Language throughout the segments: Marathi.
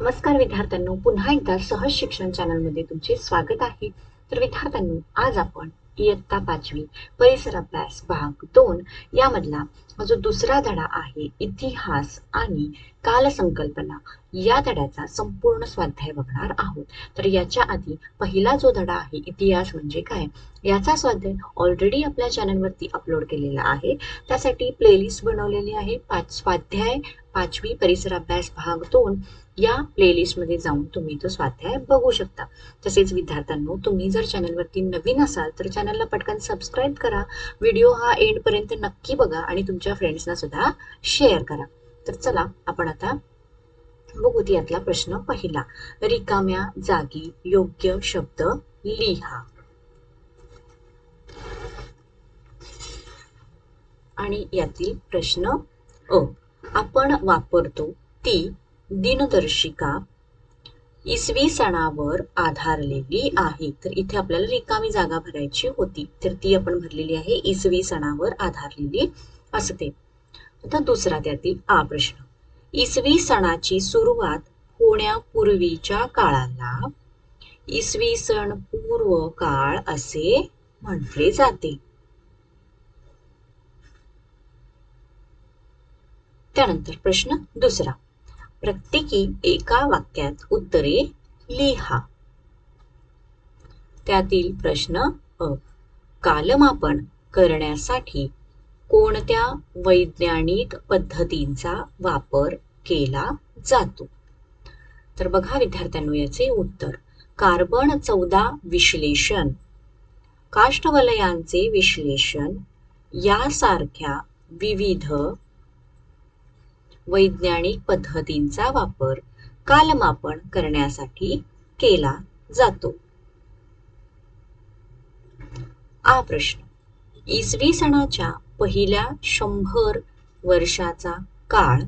नमस्कार विद्यार्थ्यांनो पुन्हा एकदा सहज शिक्षण चॅनलमध्ये तुमचे स्वागत आहे. तर विद्यार्थ्यांनो आज आपण इयत्ता पाचवी परिसर अभ्यास भाग दोन यामधला जो दुसरा धडा आहे इतिहास आणि कालसंकल्पना या धड्याचा संपूर्ण स्वाध्याय बघणार आहोत. तर याच्या आधी पहिला जो धडा आहे इतिहास म्हणजे काय? याचा स्वाध्याय ऑलरेडी आपल्या चॅनलवरती अपलोड केलेला आहे. त्यासाठी प्लेलिस्ट बनवलेली आहे. पाच स्वाध्याय पाचवी परिसर अभ्यास भाग दोन या प्लेलिस्टमध्ये जाऊन तुम्ही तो स्वाध्याय बघू शकता. तसेच विद्यार्थ्यांनो तुम्ही जर चॅनलवरती नवीन असाल तर चॅनलला पटकन सबस्क्राईब करा. व्हिडिओ हा एंडपर्यंत नक्की बघा आणि तुमच्या फ्रेंड्सना सुद्धा शेअर करा. तर चला आपण आता बघू यातला प्रश्न पहिला. रिकाम्या जागी योग्य शब्द लिहा. आणि यातील प्रश्न अ. आपण वापरतो ती दिनदर्शिका इसवी सणावर आधारलेली आहे. तर इथे आपल्याला रिकामी जागा भरायची होती. तर ती आपण भरलेली आहे इसवी सणावर आधारलेली. असते आता दुसरा त्यातील आ प्रश्न. इसवी सणाची सुरुवात होण्यापूर्वीच्या काळाला इसवी सण पूर्व काळ असे म्हटले जाते. त्यानंतर प्रश्न दुसरा. प्रत्येकी एका वाक्यात उत्तरे लिहा. त्यातील प्रश्न अ. कालमापन करण्यासाठी कोणत्या वैज्ञानिक पद्धतींचा वापर केला जातो? तर बघा विद्यार्थ्यांनो याचे उत्तर. कार्बन चौदा विश्लेषण. काष्ठवलयांचे विश्लेषण यासारख्या विविध वैज्ञानिक पद्धतींचा वापर कालमापन करण्यासाठी केला जातो. आ प्रश्न. इसवी सणाच्या पहिल्या शंभर वर्षाचा काळ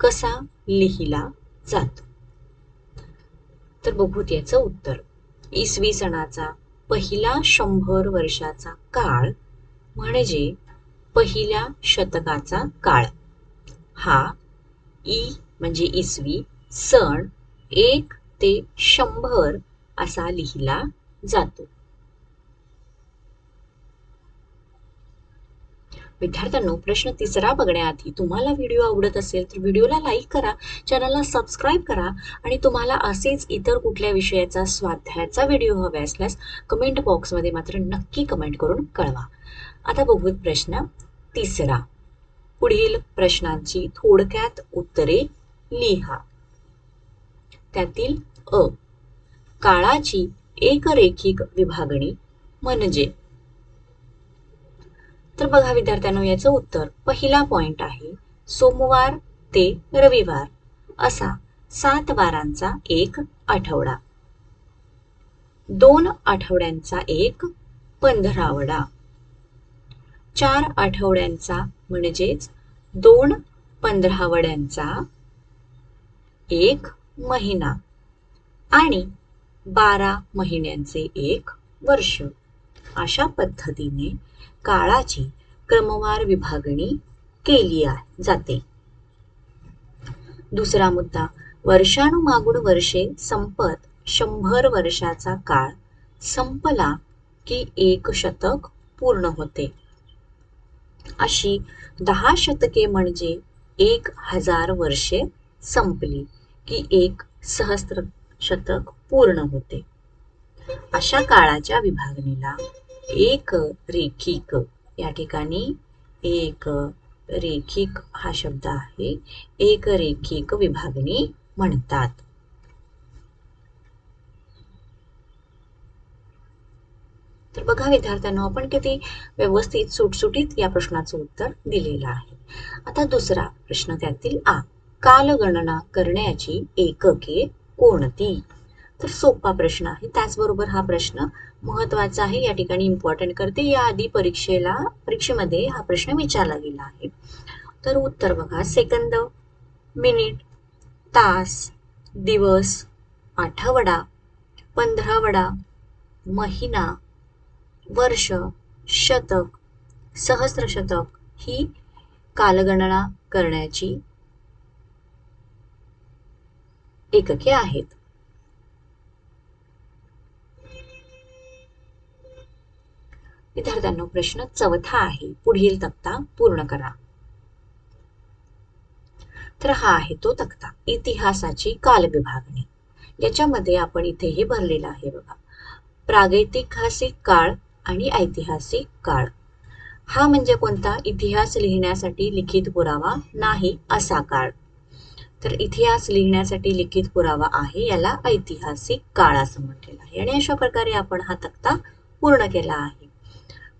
कसा लिहिला जातो? तर बघूत याचं उत्तर. इसवी सणाचा पहिला शंभर वर्षाचा काळ म्हणजे पहिल्या शतकाचा काळ. हा ई म्हणजे इसवी सण एक ते शंभर असा लिहिला जातो. विद्यार्थ्यांनो प्रश्न तिसरा बघण्याआधी तुम्हाला व्हिडिओ आवडत असेल तर व्हिडिओला लाईक करा चॅनलला सबस्क्राईब करा आणि तुम्हाला असेच इतर कुठल्या विषयाचा स्वाध्यायाचा व्हिडिओ हवा असल्यास कमेंट बॉक्समध्ये मात्र नक्की कमेंट करून कळवा. आता बघूत प्रश्न तिसरा. पुढील प्रश्नांची थोडक्यात उत्तरे लिहा. त्यातील अ. काळाची एकरेखिक विभागणी म्हणजे. तर बघा विद्यार्थ्यांनो याचं उत्तर पहिला पॉइंट आहे. सोमवार ते रविवार असा सात वारांचा एक आठवडा. दोन आठवड्यांचा एक पंधरावडा. चार आठवड्यांचा म्हणजेच दोन पंधरावड्यांचा एक महिना आणि बारा महिन्यांचे एक वर्ष. अशा पद्धतीने काळाची क्रमवार विभागणी केली जाते. दुसरा मुद्दा वर्षानुमागून वर्षे संपत शंभर वर्षाचा काळ संपला की एक शतक पूर्ण होते. अशी दहा शतके म्हणजे एक हजार वर्षे संपली की एक सहस्र शतक पूर्ण होते. अशा काळाच्या विभागणीला एक रेखिक या ठिकाणी एक रेखिक हा शब्द आहे एक रेखिक विभागणी म्हणतात. तर बघा विद्यार्थ्यांना आपण किती व्यवस्थित सुटसुटीत या प्रश्नाचं उत्तर दिलेलं आहे. आता दुसरा प्रश्न त्यातील आ. कालगणना करण्याची एकके कोणती? तर सोपा प्रश्न आहे. त्याचबरोबर हा प्रश्न महत्त्वाचा आहे. या ठिकाणी इम्पॉर्टंट करते. या आधी परीक्षेला परीक्षेमध्ये हा प्रश्न विचारला गेला आहे. तर उत्तर बघा. सेकंद मिनिट तास दिवस आठवडा पंधरावडा महिना वर्ष शतक सहस्त्रशतक ही कालगणना करण्याची एकके आहेत. विद्यार्थ्यांनो प्रश्न चौथा आहे. पुढील तक्ता पूर्ण करा. तर हा आहे तो तक्ता इतिहासाची कालविभागणी. याच्यामध्ये आपण इथे हे भरलेलं आहे बघा. प्रागैतिहासिक काळ आणि ऐतिहासिक काळ. हा म्हणजे कोणता? इतिहास लिहिण्यासाठी लिखित पुरावा नाही असा काळ. तर इतिहास लिहिण्यासाठी लिखित पुरावा आहे याला ऐतिहासिक काळ असं म्हटलेलं आहे. आणि अशा प्रकारे आपण हा तक्ता पूर्ण केला आहे.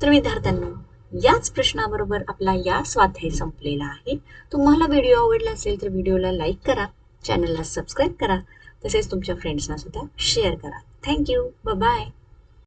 तर विद्यार्थ्यांना याच प्रश्नाबरोबर आपला या स्वाध्याय संपलेला आहे. तुम्हाला व्हिडिओ आवडला असेल तर व्हिडिओला लाईक करा चॅनलला सबस्क्राईब करा तसेच तुमच्या फ्रेंड्सना सुद्धा शेअर करा. Thank you bye.